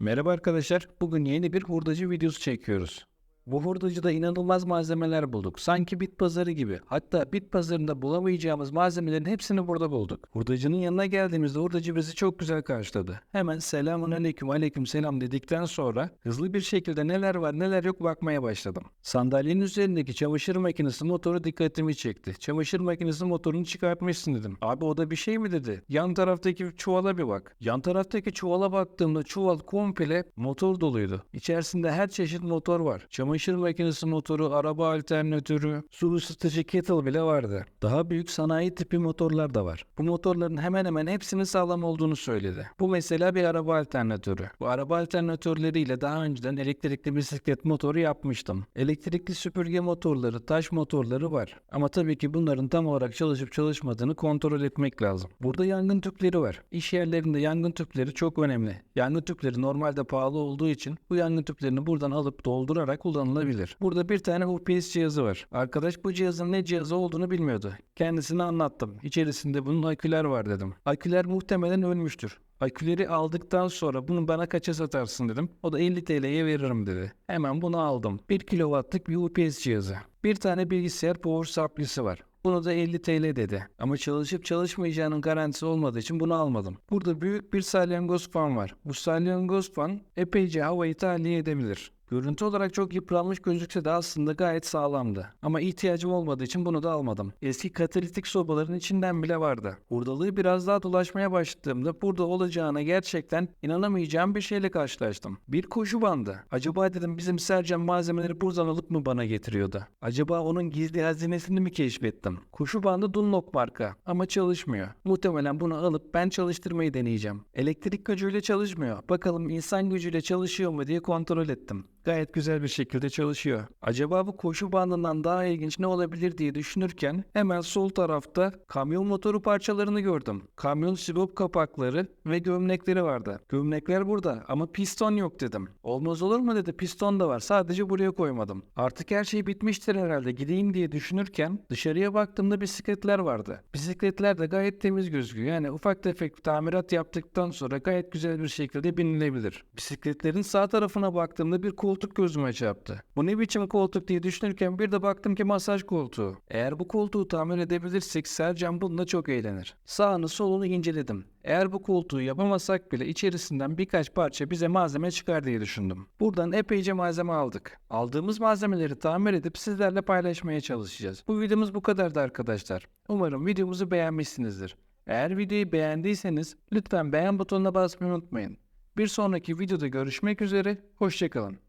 Merhaba arkadaşlar. Bugün yeni bir hurdacı videosu çekiyoruz. Bu hurdacıda inanılmaz malzemeler bulduk. Sanki bit pazarı gibi. Hatta bit pazarında bulamayacağımız malzemelerin hepsini burada bulduk. Hurdacının yanına geldiğimizde hurdacı bizi çok güzel karşıladı. Hemen selamun aleyküm aleyküm selam dedikten sonra hızlı bir şekilde neler var neler yok bakmaya başladım. Sandalyenin üzerindeki çamaşır makinesi motoru dikkatimi çekti. Çamaşır makinesi motorunu çıkartmışsın dedim. Abi o da bir şey mi dedi. Yan taraftaki çuvala bir bak. Yan taraftaki çuvala baktığımda çuval komple motor doluydu. İçerisinde her çeşit motor var. Çamaşır makinesi motoru, araba alternatörü, su ısıtıcı kettle bile vardı. Daha büyük sanayi tipi motorlar da var. Bu motorların hemen hemen hepsinin sağlam olduğunu söyledi. Bu mesela bir araba alternatörü. Bu araba alternatörleriyle daha önceden elektrikli bisiklet motoru yapmıştım. Elektrikli süpürge motorları, taş motorları var. Ama tabii ki bunların tam olarak çalışıp çalışmadığını kontrol etmek lazım. Burada yangın tüpleri var. İş yerlerinde yangın tüpleri çok önemli. Yangın tüpleri normalde pahalı olduğu için bu yangın tüplerini buradan alıp doldurarak kullanılabilir. Burada bir tane UPS cihazı var. Arkadaş bu cihazın ne cihazı olduğunu bilmiyordu. Kendisine anlattım. İçerisinde bunun aküler var dedim. Aküler muhtemelen ölmüştür. Aküleri aldıktan sonra bunu bana kaça satarsın dedim. O da 50 TL'ye veririm dedi. Hemen bunu aldım. 1 kW'lık bir UPS cihazı. Bir tane bilgisayar power supply'si var. Bunu da 50 TL dedi. Ama çalışıp çalışmayacağının garantisi olmadığı için bunu almadım. Burada büyük bir salyangoz fan var. Bu salyangoz fan epeyce havayı tahliye edebilir. Görüntü olarak çok yıpranmış gözükse de aslında gayet sağlamdı. Ama ihtiyacım olmadığı için bunu da almadım. Eski katalitik sobaların içinden bile vardı. Hurdalığı biraz daha dolaşmaya başladığımda burada olacağına gerçekten inanamayacağım bir şeyle karşılaştım. Bir koşu bandı. Acaba dedim bizim Sercan malzemeleri buradan alıp mı bana getiriyordu? Acaba onun gizli hazinesini mi keşfettim? Koşu bandı Dunlop marka ama çalışmıyor. Muhtemelen bunu alıp ben çalıştırmayı deneyeceğim. Elektrik gücüyle çalışmıyor. Bakalım insan gücüyle çalışıyor mu diye kontrol ettim gayet güzel bir şekilde çalışıyor. Acaba bu koşu bandından daha ilginç ne olabilir diye düşünürken hemen sol tarafta kamyon motoru parçalarını gördüm. Kamyon sibop kapakları ve gömlekleri vardı. Gömlekler burada ama piston yok dedim. Olmaz olur mu dedi piston da var sadece buraya koymadım. Artık her şey bitmiştir herhalde gideyim diye düşünürken dışarıya baktığımda bisikletler vardı. Bisikletler de gayet temiz gözüküyor. Yani ufak tefek tamirat yaptıktan sonra gayet güzel bir şekilde binilebilir. Bisikletlerin sağ tarafına baktığımda bir koltuk gözüme çarptı. Bu ne biçim koltuk diye düşünürken bir de baktım ki masaj koltuğu. Eğer bu koltuğu tamir edebilirsek Sercan bununla çok eğlenir. Sağını solunu inceledim. Eğer bu koltuğu yapamasak bile içerisinden birkaç parça bize malzeme çıkar diye düşündüm. Buradan epeyce malzeme aldık. Aldığımız malzemeleri tamir edip sizlerle paylaşmaya çalışacağız. Bu videomuz bu kadardı arkadaşlar. Umarım videomuzu beğenmişsinizdir. Eğer videoyu beğendiyseniz lütfen beğen butonuna basmayı unutmayın. Bir sonraki videoda görüşmek üzere, hoşçakalın.